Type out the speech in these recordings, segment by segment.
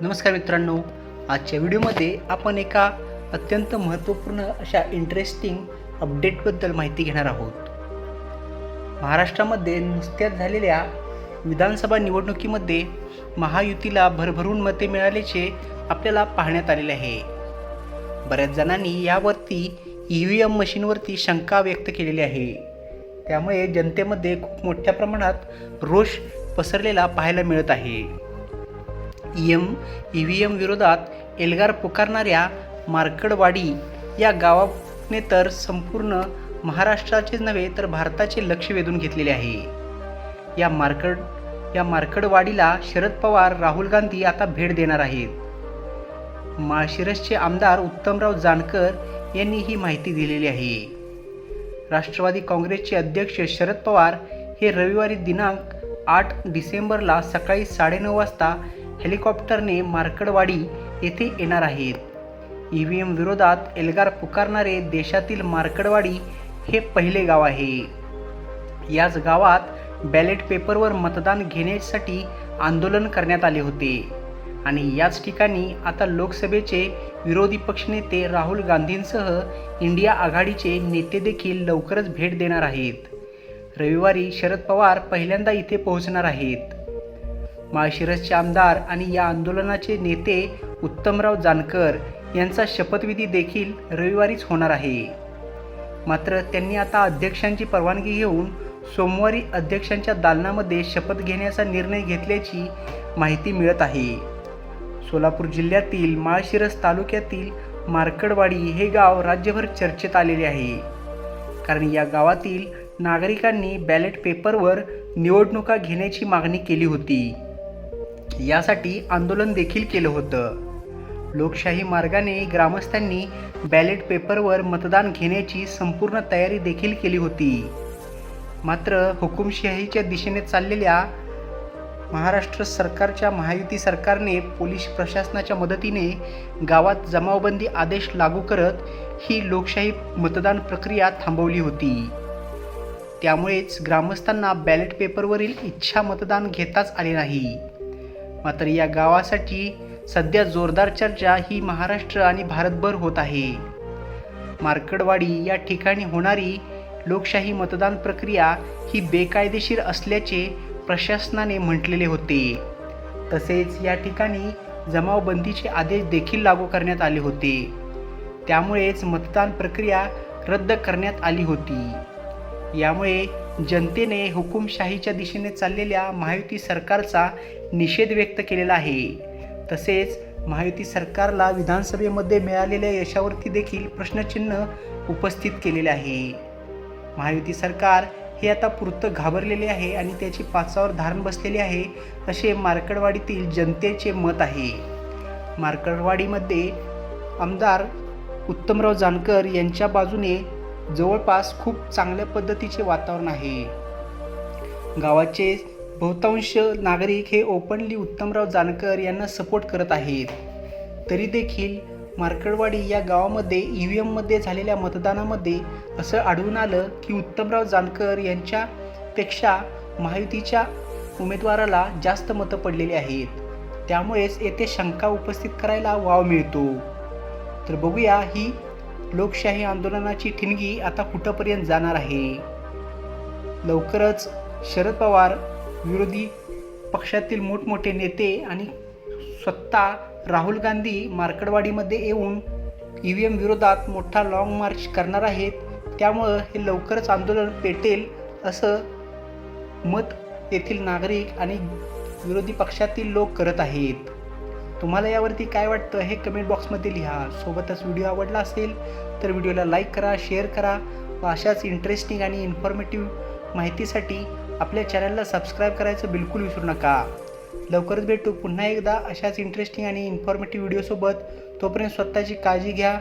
नमस्कार मित्रांनो. आजच्या व्हिडिओमध्ये आपण एका अत्यंत महत्त्वपूर्ण अशा इंटरेस्टिंग अपडेटबद्दल माहिती घेणार आहोत. महाराष्ट्रामध्ये नुकत्याच झालेल्या विधानसभा निवडणुकीमध्ये महायुतीला भरभरून मते मिळाल्याचे आपल्याला पाहण्यात आलेले आहे. बऱ्याच जणांनी यावरती ई व्ही एम मशीनवरती शंका व्यक्त केलेली आहे. त्यामुळे जनतेमध्ये खूप मोठ्या प्रमाणात रोष पसरलेला पाहायला मिळत आहे. E M E V M विरोधात एल्गार पुकारणाऱ्या मार्कडवाडी या गावाने तर संपूर्ण महाराष्ट्राचेच नव्हे तर भारताचे लक्ष वेधून घेतलेले आहे. या मार्कड या मार्कडवाडीला शरद पवार राहुल गांधी आता भेट देणार आहेत. माळशिरसचे आमदार उत्तमराव जानकर यांनी ही माहिती दिलेली आहे. राष्ट्रवादी काँग्रेसचे अध्यक्ष शरद पवार हे रविवारी दिनांक आठ डिसेंबरला सकाळी साडेनऊ वाजता हेलिकॉप्टरने मार्कडवाडी येथे येणार आहेत. ई व्ही एम विरोधात एल्गार पुकारणारे देशातील मार्कडवाडी हे पहिले गाव आहे. याच गावात बॅलेट पेपरवर मतदान घेण्यासाठी आंदोलन करण्यात आले होते. आणि याच ठिकाणी आता लोकसभेचे विरोधी पक्षनेते राहुल गांधींसह इंडिया आघाडीचे नेते देखील लवकरच भेट देणार आहेत. रविवारी शरद पवार पहिल्यांदा इथे पोहोचणार आहेत. माळशिरसचे आमदार आणि या आंदोलनाचे नेते उत्तमराव जानकर यांचा शपथविधी देखील रविवारीच होणार आहे. मात्र त्यांनी आता अध्यक्षांची परवानगी घेऊन सोमवारी अध्यक्षांच्या दालनामध्ये शपथ घेण्याचा निर्णय घेतल्याची माहिती मिळत आहे. सोलापूर जिल्ह्यातील माळशिरस तालुक्यातील मार्कडवाडी हे गाव राज्यभर चर्चेत आलेले आहे. कारण या गावातील नागरिकांनी बॅलेट पेपरवर निवडणुका घेण्याची मागणी केली होती. यासाठी आंदोलन देखील केलं होतं. लोकशाही मार्गाने ग्रामस्थांनी बॅलेट पेपरवर मतदान घेण्याची संपूर्ण तयारी देखील केली होती. मात्र हुकुमशाहीच्या दिशेने चाललेल्या महाराष्ट्र सरकारच्या महायुती सरकारने पोलीस प्रशासनाच्या मदतीने गावात जमावबंदी आदेश लागू करत ही लोकशाही मतदान प्रक्रिया थांबवली होती. त्यामुळेच ग्रामस्थांना बॅलेट पेपरवरील इच्छा मतदान घेताच आले नाही. मात्र या गावासाठी सध्या जोरदार चर्चा ही महाराष्ट्र आणि भारतभर होत आहे. मार्कडवाडी या ठिकाणी होणारी लोकशाही मतदान प्रक्रिया ही बेकायदेशीर असल्याचे प्रशासनाने म्हटलेले होते. तसेच या ठिकाणी जमावबंदीचे आदेश देखील लागू करण्यात आले होते. त्यामुळेच मतदान प्रक्रिया रद्द करण्यात आली होती. यामुळे जनतेने हुकुमशाहीच्या दिशेने चाललेल्या महायुती सरकारचा निषेध व्यक्त केलेला आहे. तसेच महायुती सरकारला विधानसभेमध्ये मिळालेल्या यशावरती देखील प्रश्नचिन्ह उपस्थित केलेले आहे. महायुती सरकार हे आता पुरतं घाबरलेले आहे आणि त्याची पाचावर धारण बसलेले आहे असे मार्कडवाडीतील जनतेचे मत आहे. मार्कडवाडीमध्ये आमदार उत्तमराव जानकर यांच्या बाजूने जवळपास खूप चांगल्या पद्धतीचे वातावरण आहे. गावाचे बहुतांश नागरिक हे ओपनली उत्तमराव जानकर यांना सपोर्ट करत आहेत. तरी देखील मार्कडवाडी या गावामध्ये ई व्ही एममध्ये झालेल्या मतदानामध्ये असं आढळून आलं की उत्तमराव जानकर यांच्यापेक्षा महायुतीच्या उमेदवाराला जास्त मतं पडलेली आहेत. त्यामुळेच येथे शंका उपस्थित करायला वाव मिळतो. तर बघूया ही लोकशाही आंदोलनाची ठिणगी आता कुठंपर्यंत जाणार आहे? लवकरच शरद पवार विरोधी पक्षातील मोठमोठे नेते आणि स्वतः राहुल गांधी मार्कडवाडीमध्ये येऊन ई व्ही एम विरोधात मोठा लाँग मार्च करणार आहेत. त्यामुळं हे लवकरच आंदोलन पेटेल असं मत येथील नागरिक आणि विरोधी पक्षातील लोक करत आहेत. तुम्हाला यावरती काय वाटतं हे कमेंट बॉक्समध्ये लिहा. सोबतच व्हिडिओ आवडला असेल तर व्हिडिओला लाईक करा शेअर करा व अशाच इंटरेस्टिंग आणि इन्फॉर्मेटिव्ह माहितीसाठी आपल्या चॅनलला सबस्क्राईब करायचं बिलकुल विसरू नका. लवकरच भेटू पुन्हा एकदा अशाच इंटरेस्टिंग आणि इन्फॉर्मेटिव्ह व्हिडिओसोबत तोपर्यंत स्वतःची काळजी घ्या.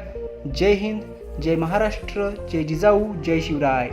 जय हिंद जय महाराष्ट्र जय जिजाऊ जय शिवराय.